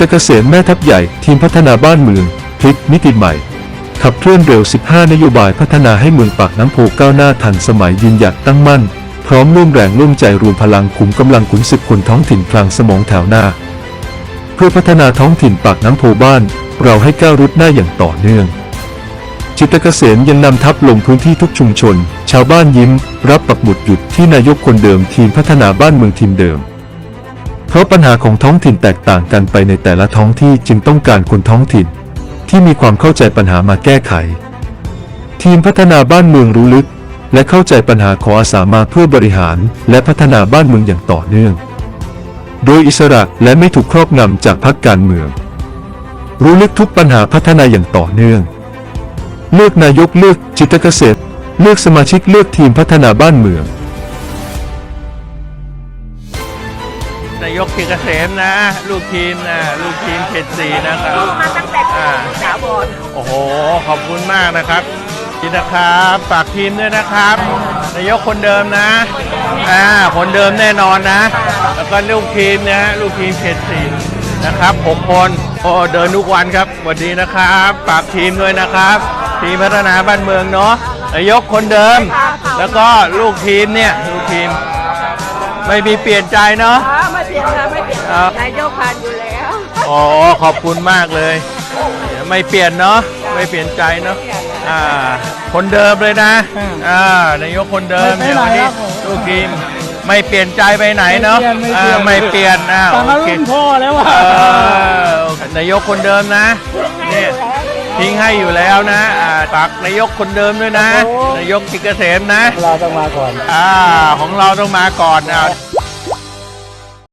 ตเกษมแม่ทัพใหญ่ทีมพัฒนาบ้านเมืองพลิกมิติใหม่ ขับเคลื่อนเร็ว 15 นโยบายพัฒนาให้เมืองปากน้ำโพก้าวหน้าทันสมัยยืนหยัดตั้งมั่น พร้อมร่วมแรงร่วมใจรวมพลังขุมกำลังขุนศึกคนท้องถิ่นพลางสมองแถวหน้า เพื่อพัฒนาท้องถิ่นปากน้ำโพบ้าน เราให้ก้าวรุดหน้าอย่างต่อเนื่อง จิตเกษมยังนำทัพลงพื้นที่ทุกชุมชน ชาวบ้านยิ้ม รับปักหมุดหยุดที่นายกคนเดิมทีมพัฒนาบ้านเมืองทีมเดิม ราะปัญหาของท้องถิ่นแตกต่างกันไปในแต่ละท้องที่จึงต้องการคนท้องถิ่น ที่มีความเข้าใจปัญหามาแก้ไข ทีมพัฒนาบ้านเมืองรู้ลึก และเข้าใจปัญหาขออาสามาเพื่อบริหาร และพัฒนาบ้านเมืองอย่างต่อเนื่อง โดยอิสระและไม่ถูกครอบงำจากพรรคการเมือง รู้ลึกทุกปัญหาพัฒนาอย่างต่อเนื่อง เลือกนายกเลือกจิตรเกษตร เลือกสมาชิกเลือกทีมพัฒนาบ้านเมือง นายกเกียรติเกษมนะ ลูกทีมนะลูกทีมเขตสีนะครับมาตั้งแต่อ่าสาวบอลโอ้โห ขอบคุณมากนะครับจินนะครับฝากทีมด้วยนะครับ นายกคนเดิมนะอ่าคนเดิมแน่นอนนะ แล้วก็ลูกทีมนะลูกทีมเขตสีนะครับหกคนโอ้เดินทุกวันครับสวัสดีนะครับฝากทีมด้วยนะครับ ทีมพัฒนาบ้านเมืองเนาะนายกคนเดิม แล้วก็ลูกทีมเนี่ยลูกทีมไม่มีเปลี่ยนใจเนาะ อ๋อไม่เปลี่ยนค่ะไม่เปลี่ยนครับนายกผ่านอยู่แล้วอ๋อขอบคุณมากเลย ไม่เปลี่ยนเนาะไม่เปลี่ยนใจเนาะอ่า คนเดิมเลยนะอ่านายกคนเดิมไม่ไปไหนเดี๋ยววันนี้ครับผมลูกทีมไม่เปลี่ยนใจไปไหนเนาะไม่เปลี่ยนอ่าไม่เปลี่ยนอ่าฟังโอแล้วเครุ่นพ่อแล้วอะ เออนายกคนเดิมนะเนี่ยทิ้งให้อยู่แล้วนะอ่าตักนายกคนเดิมด้วยนะ นายกกิจเกษมนะ เราต้องมาก่อน อ่าของเราต้องมาก่อนอ่า